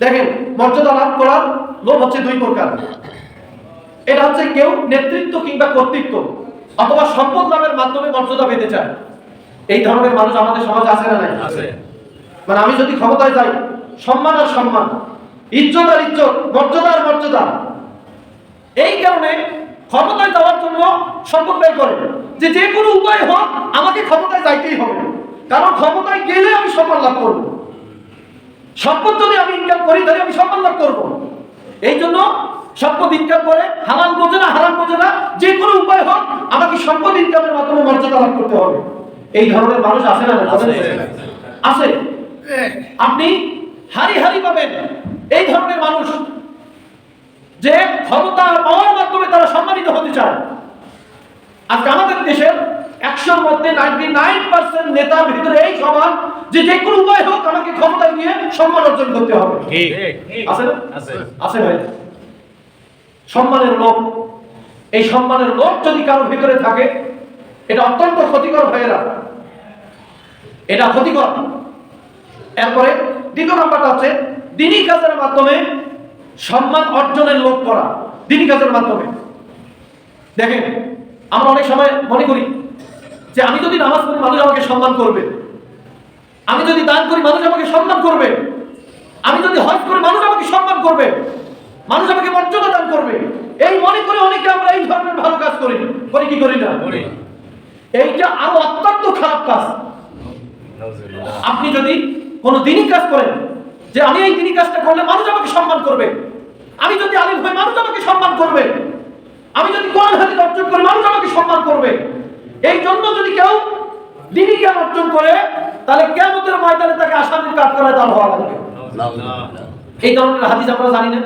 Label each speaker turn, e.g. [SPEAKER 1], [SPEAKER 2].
[SPEAKER 1] দেখেন মর্যাদা লাভ করার লোভ হচ্ছে দুই প্রকার। এটা হচ্ছে কেউ নেতৃত্ব কিংবা কর্তৃত্ব অথবা সম্পদ লাভের মাধ্যমে মর্যাদা পেতে চায়। এই ধরনের মানুষ আমাদের সমাজে আছে না নাই?
[SPEAKER 2] আছে।
[SPEAKER 1] মানে আমি যদি ক্ষমতায় যাই সম্মান আর সম্মান ইজ্জত আর ইজ্জত মর্যাদা আর মর্যাদা এই কারণে ক্ষমতায় যাওয়ার জন্য সম্পদ ব্যয় করে। যে যে কোনো উপায় হোক আমাকে ক্ষমতায় যাইতেই হবে। কারণ ক্ষমতায় গেলে আমি সম্মান লাভ করব। সম্পদ যদি আমি ইনকাম করি তাহলে আমি সম্মান লাভ করব। এই জন্য সম্পদ ইনকাম করে হালাল বোঝে না হারাম বোঝে না যে কোনো উপায় হোক আমাকে সম্পদ ইনকামের মাধ্যমে মর্যাদা লাভ করতে হবে। এই ধরনের মানুষ আছে না
[SPEAKER 2] আছে।
[SPEAKER 1] আছে। আপনি হারি হারি পাবেন। এই ধরনের মানুষ যে ক্ষমতা পাওয়ার মাধ্যমে তারা সম্মানিত হতে চায় আজকে আমাদের দেশের একশোর মধ্যে নাইনটি নাইন পার্সেন্ট নেতার ভিতরে এই সমান যে যে কোনো উপায় হোক আমাকে ক্ষমতায় নিয়ে সম্মান অর্জন করতে হবে। আছে না?
[SPEAKER 2] আছে।
[SPEAKER 1] আছে ভাই। সম্মানের লোভ। এই সম্মানের লোভ যদি কারও ভিতরে থাকে এটা অত্যন্ত ক্ষতিকর ভাইয়েরা। এটা ক্ষতিকর। এরপরে দ্বিতীয় নাম্বারটা হচ্ছে দিনই কাজের মাধ্যমে সম্মান অর্জনের লোভ করা। দিনই কাজের মাধ্যমে। দেখেন আমরা অনেক সময় মনে করি যে আমি যদি নামাজ পড়ি মানুষ আমাকে সম্মান করবে আমি যদি দান করি মানুষ আমাকে সম্মান করবে আমি যদি হজ করি মানুষ আমাকে সম্মান করবে মানুষ আমাকে মর্যাদা দান করবে এই মনে করে অনেকে আমরা এই ধরনের ভালো কাজ করি করি কি করি না? এইটা আরও অত্যন্ত খারাপ কাজ। আপনি যদি কোনো দিনই কাজ করেন যে আমি এই দিনই কাজটা করলে মানুষ আমাকে সম্মান করবে আমি যদি আলিম হই মানুষ আমাকে সম্মান করবে আমি যদি কোরআন হাদিস অর্জন করি মানুষ আমাকে সম্মান করবে এই জন্য যদি কেউ দিনই জ্ঞান অর্জন করে তাহলে কেমতের ময়দানে তাকে আসামির কাঠ করায় তার হওয়া লাগবে এই ধরনের হাদিস আমরা জানি না।